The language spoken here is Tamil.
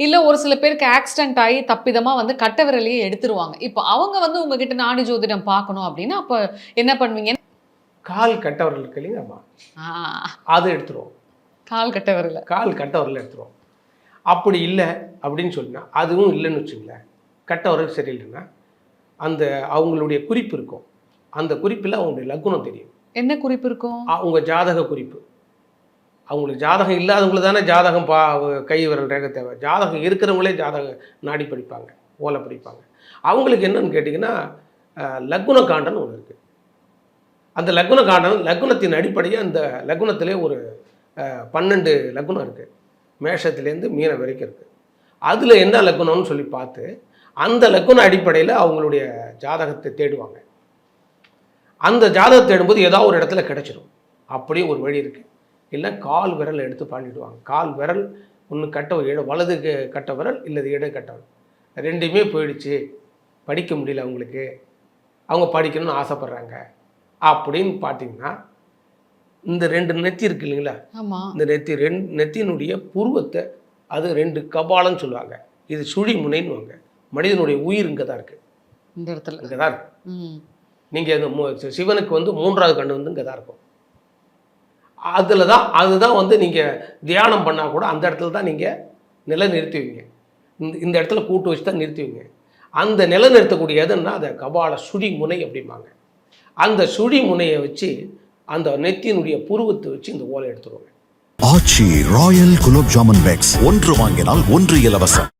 இல்ல ஒரு சில பேருக்கு ஆக்சிடென்ட் ஆகி தப்பிதமா வந்து கட்ட விரலையே எடுத்துருவாங்க. இப்போ அவங்க வந்து உங்ககிட்ட நாடி ஜோதிடம் பார்க்கணும் அப்படின்னா அப்ப என்ன பண்ணுவீங்க? கால் கட்டவரல் இருக்கு இல்லைங்க ஆமாம் ஆ, அதை எடுத்துருவோம். கால் கட்ட விரல. கால் கட்டவரல் எடுத்துருவோம். அப்படி இல்லை அப்படின்னு சொன்னா அதுவும் இல்லைன்னு வச்சுங்களேன். கட்டவரல் சரியில்லைன்னா அந்த அவங்களுடைய குறிப்பு இருக்கும். அந்த குறிப்பில் அவங்களுடைய லக்குனம் தெரியும். என்ன குறிப்பு இருக்கும்? அவங்க ஜாதக குறிப்பு. அவங்களுக்கு ஜாதகம் இல்லாதவங்களுக்கு தானே ஜாதகம் பா கை விரல் ரேக தேவை. ஜாதகம் இருக்கிறவங்களே ஜாதக நாடி படிப்பாங்க ஓலை படிப்பாங்க. அவங்களுக்கு என்னன்னு கேட்டிங்கன்னா லக்குன காண்டன்னு ஒன்று இருக்குது அந்த லக்குன காண்டன் லக்குனத்தின் அடிப்படையாக அந்த லக்குனத்திலே ஒரு பன்னெண்டு லக்குனம் இருக்குது மேஷத்துலேருந்து மீன வரைக்கும் இருக்குது அதில் என்ன லக்குனம்னு சொல்லி பார்த்து அந்த லக்குன அடிப்படையில் அவங்களுடைய ஜாதகத்தை தேடுவாங்க. அந்த ஜாதகத்தை தேடும்போது ஏதாவது ஒரு இடத்துல கிடச்சிடும் அப்படியும் ஒரு வழி இருக்குது இல்லை கால் விரல் எடுத்து பண்ணிடுவாங்க கால் விரல் ஒன்று கட்ட இட வலது கட்ட விரல் இல்லது இட கட்ட விரல். ரெண்டுமே போயிடுச்சு. படிக்க முடியல அவங்களுக்கு. அவங்க படிக்கணும்னு ஆசைப்பட்றாங்க. அப்படின்னு பார்த்தீங்கன்னா இந்த ரெண்டு நெத்தி இருக்கு இல்லைங்களா? இந்த நெத்தி ரெண்டு நெத்தியினுடைய புருவத்தை அது ரெண்டு கபாலம்னு சொல்லுவாங்க. இது சுழி முனைன்னுவாங்க மனிதனுடைய உயிர் இங்கே தான் இருக்குது இந்த இடத்துல. இங்கே தான் இருக்கு. ம். நீங்கள் சிவனுக்கு வந்து மூன்றாவது கண்ணு வந்து இங்கே தான் இருக்கும். அதில் தான் அதுதான் வந்து நீங்கள் தியானம் பண்ணால் கூட அந்த இடத்துல தான் நீங்கள் நிலை நிறுத்துவீங்க இந்த இந்த இடத்துல கூட்டு வச்சு தான் நிறுத்துவீங்க. அந்த நிலை நிறுத்தக்கூடிய எதுன்னா அதை கபால சுழி முனை அப்படிம்பாங்க. அந்த சுழி முனையை வச்சு அந்த நெத்தியினுடைய புருவத்தை வச்சு இந்த ஓலை எடுத்துருவாங்க. Aachi royal gulab jamun packs. ஒன்று வாங்கினால் ஒன்று இலவசம்.